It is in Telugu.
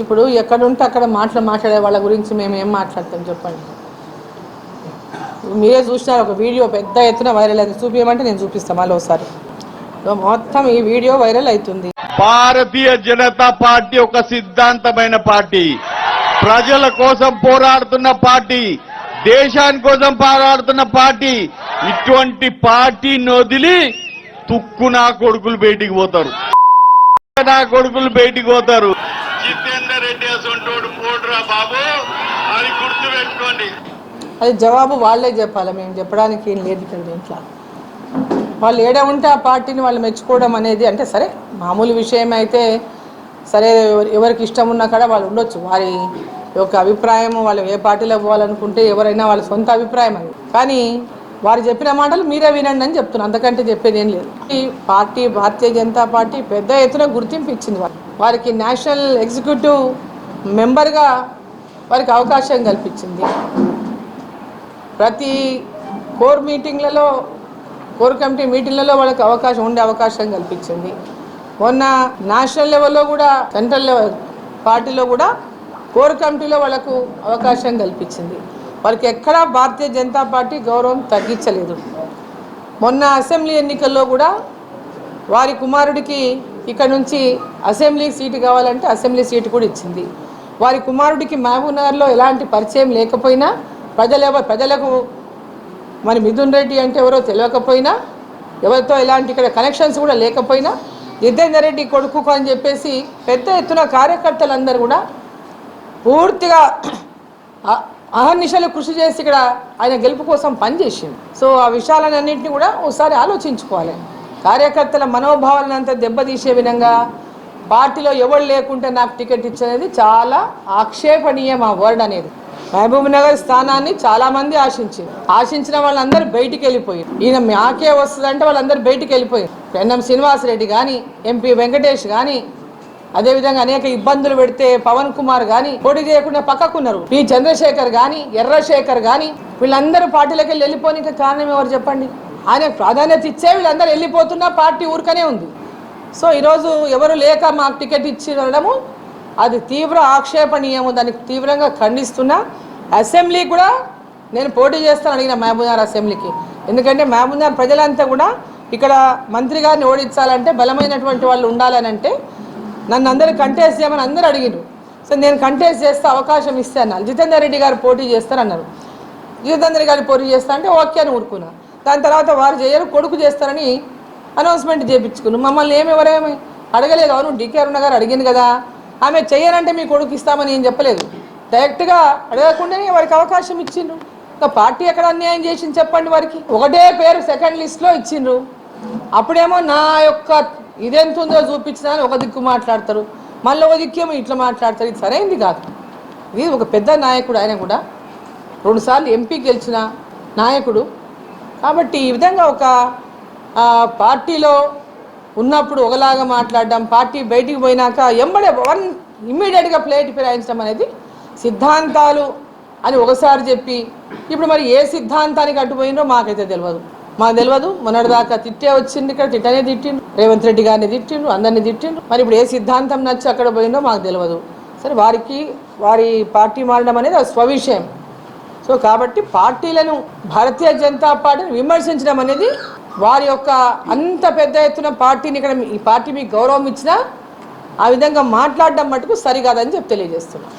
ఇప్పుడు ఎక్కడుంటే అక్కడ మాటలు మాట్లాడే వాళ్ళ గురించి మేము ఏం మాట్లాడతాం చెప్పండి. మీరే చూసినారు ఒక వీడియో పెద్ద ఎత్తున వైరల్ అయింది. చూపించమంటే నేను చూపిస్తాను మళ్ళీ ఒకసారి. మొత్తం ఈ వీడియో వైరల్ అవుతుంది. భారతీయ జనతా పార్టీ ఒక సిద్ధాంతమైన పార్టీ. ప్రజల కోసం పోరాడుతున్న పార్టీ. దేశాని కోసం పోరాడుతున్న పార్టీ. ఇటువంటి పార్టీని వదిలి తుక్కు నా కొడుకులు బయటికి పోతారు. నా కొడుకులు బయటికి పోతారు. జితేందర్ రెడ్డి అసంటోడు పోడురా బాబు? అది గుర్తుపెట్టుకోండి. అది జవాబు వాళ్ళే చెప్పాలి. మేము చెప్పడానికి ఏం లేదు ఇక్కడ దీంట్లో. వాళ్ళు ఏడ ఉంటే ఆ పార్టీని వాళ్ళు మెచ్చుకోవడం అనేది అంటే సరే మామూలు విషయం అయితే సరే ఎవరికి ఇష్టం ఉన్నా కూడా వాళ్ళు ఉండొచ్చు. వారి యొక్క అభిప్రాయం వాళ్ళు ఏ పార్టీలో పోవాలనుకుంటే ఎవరైనా వాళ్ళ సొంత అభిప్రాయం అది. కానీ వారు చెప్పిన మాటలు మీరే వినండి అని చెప్తున్నాను అంతకంటే చెప్పేది ఏం లేదు. ఈ పార్టీ భారతీయ జనతా పార్టీ పెద్ద ఎత్తున గుర్తింపు ఇచ్చింది వాళ్ళు. వారికి నేషనల్ ఎగ్జిక్యూటివ్ మెంబర్గా వారికి అవకాశం కల్పించింది. ప్రతి కోర్ మీటింగ్లలో కోర్ కమిటీ మీటింగ్లలో వాళ్ళకి అవకాశం ఉండే అవకాశం కల్పించింది. మొన్న నేషనల్ లెవెల్లో కూడా సెంట్రల్ లెవెల్ పార్టీలో కూడా కోర్ కమిటీలో వాళ్ళకు అవకాశం కల్పించింది. వారికి ఎక్కడా భారతీయ జనతా పార్టీ గౌరవం తగ్గించలేదు. మొన్న అసెంబ్లీ ఎన్నికల్లో కూడా వారి కుమారుడికి ఇక్కడ నుంచి అసెంబ్లీ సీటు కావాలంటే అసెంబ్లీ సీటు కూడా ఇచ్చింది. వారి కుమారుడికి మహబూబ్నగర్లో ఎలాంటి పరిచయం లేకపోయినా ప్రజల ప్రజలకు మరి మిథున్ రెడ్డి అంటే ఎవరో తెలియకపోయినా ఎవరితో ఎలాంటి ఇక్కడ కనెక్షన్స్ కూడా లేకపోయినా జితేందర్ రెడ్డి కొడుకు అని చెప్పేసి పెద్ద ఎత్తున కార్యకర్తలందరూ కూడా పూర్తిగా అహర్నిశలు కృషి చేసి ఇక్కడ ఆయన గెలుపు కోసం పనిచేసింది సో ఆ విషయాలన్నింటినీ కూడా ఒకసారి ఆలోచించుకోవాలి. కార్యకర్తల మనోభావాలను అంతా దెబ్బతీసే విధంగా పార్టీలో ఎవరు లేకుంటే నాకు టికెట్ ఇచ్చనేది చాలా ఆక్షేపణీయం ఆ వర్డ్ అనేది. మహబూబ్ నగర్ స్థానాన్ని చాలామంది ఆశించారు ఆశించిన వాళ్ళందరూ బయటికి వెళ్ళిపోయారు. ఈయన మాకే వస్తుందంటే వాళ్ళందరూ బయటికి వెళ్ళిపోయారు. పెన్నం శ్రీనివాసరెడ్డి కానీ ఎంపీ వెంకటేష్ కానీ అదేవిధంగా అనేక ఇబ్బందులు పెడితే పవన్ కుమార్ కానీ పోటీ చేయకుండా పక్కకున్నారు పి చంద్రశేఖర్ కానీ ఎర్రశేఖర్ కానీ వీళ్ళందరూ పార్టీలోకి వెళ్ళి వెళ్ళిపోనికి కారణం ఎవరు చెప్పండి? ఆయన ప్రాధాన్యత ఇచ్చే వీళ్ళందరూ వెళ్ళిపోతున్నా పార్టీ ఊరికనే ఉంది. సో ఈరోజు ఎవరు లేక మాకు టికెట్ ఇచ్చి వెళ్ళడము అది తీవ్ర ఆక్షేపణీయము దానికి తీవ్రంగా ఖండిస్తున్నా. అసెంబ్లీ కూడా నేను పోటీ చేస్తాను అడిగిన మహబూబ్నగర్ అసెంబ్లీకి. ఎందుకంటే మహబూబ్నగర్ ప్రజలంతా కూడా ఇక్కడ మంత్రి గారిని ఓడించాలంటే బలమైనటువంటి వాళ్ళు ఉండాలని అంటే నన్ను అందరూ కంటెస్ట్ చేయమని అందరూ అడిగిరు సో నేను కంటెస్ట్ చేస్తే అవకాశం ఇస్తే అన్నారు. జితేందర్ రెడ్డి గారు పోటీ చేస్తారన్నారు. జితేందర్ గారు పోటీ చేస్తా అంటే ఓకే అని ఊరుకున్నాను దాని తర్వాత వారు చేయరు కొడుకు చేస్తారని అనౌన్స్మెంట్ చేయించుకున్నాం మమ్మల్ని ఏమి ఎవరేమి అడగలేదు. అవును డీకే అరుణ గారు అడిగింది కదా. ఆమె చెయ్యనంటే మీ కొడుకు ఇస్తామని ఏం చెప్పలేదు. డైరెక్ట్గా అడగకుండానే వారికి అవకాశం ఇచ్చిండ్రు. ఇంకా పార్టీ ఎక్కడ అన్యాయం చేసింది చెప్పండి వారికి. ఒకటే పేరు సెకండ్ లిస్ట్లో ఇచ్చిండ్రు. అప్పుడేమో నా యొక్క ఇదెంత ఉందో చూపించినా అని ఒక దిక్కు మాట్లాడతారు. మళ్ళీ ఒక దిక్కేమో ఇట్లా మాట్లాడతారు. ఇది సరైంది కాదు. ఇది ఒక పెద్ద నాయకుడు ఆయన కూడా. రెండుసార్లు ఎంపీ గెలిచిన నాయకుడు కాబట్టి ఈ విధంగా ఒక పార్టీలో ఉన్నప్పుడు ఒకలాగా మాట్లాడడం పార్టీ బయటికి పోయినాక ఎంబడే వన్ ఇమ్మీడియట్గా ప్లేట్ ఫిరాయించడం అనేది సిద్ధాంతాలు అని ఒకసారి చెప్పి ఇప్పుడు మరి ఏ సిద్ధాంతానికి అడ్డుపోయిందో మాకైతే తెలియదు మాకు తెలియదు మొన్నటిదాకా తిట్టే వచ్చింది ఇక్కడ తిట్టనే తిట్టిండు రేవంత్ రెడ్డి గారిని తిట్టిండు అందరిని తిట్టిండు. మరి ఇప్పుడు ఏ సిద్ధాంతం నచ్చి అక్కడ పోయిందో మాకు తెలియదు సరే వారికి వారి పార్టీ మారడం అనేది స్వవిషయం. సో కాబట్టి పార్టీలను భారతీయ జనతా పార్టీని విమర్శించడం అనేది వారి యొక్క అంత పెద్ద ఎత్తున పార్టీని ఇక్కడ మీ- ఈ పార్టీ మీకు గౌరవం ఇచ్చినా ఆ విధంగా మాట్లాడడం మటుకు సరికాదని చెప్పి తెలియజేస్తున్నాను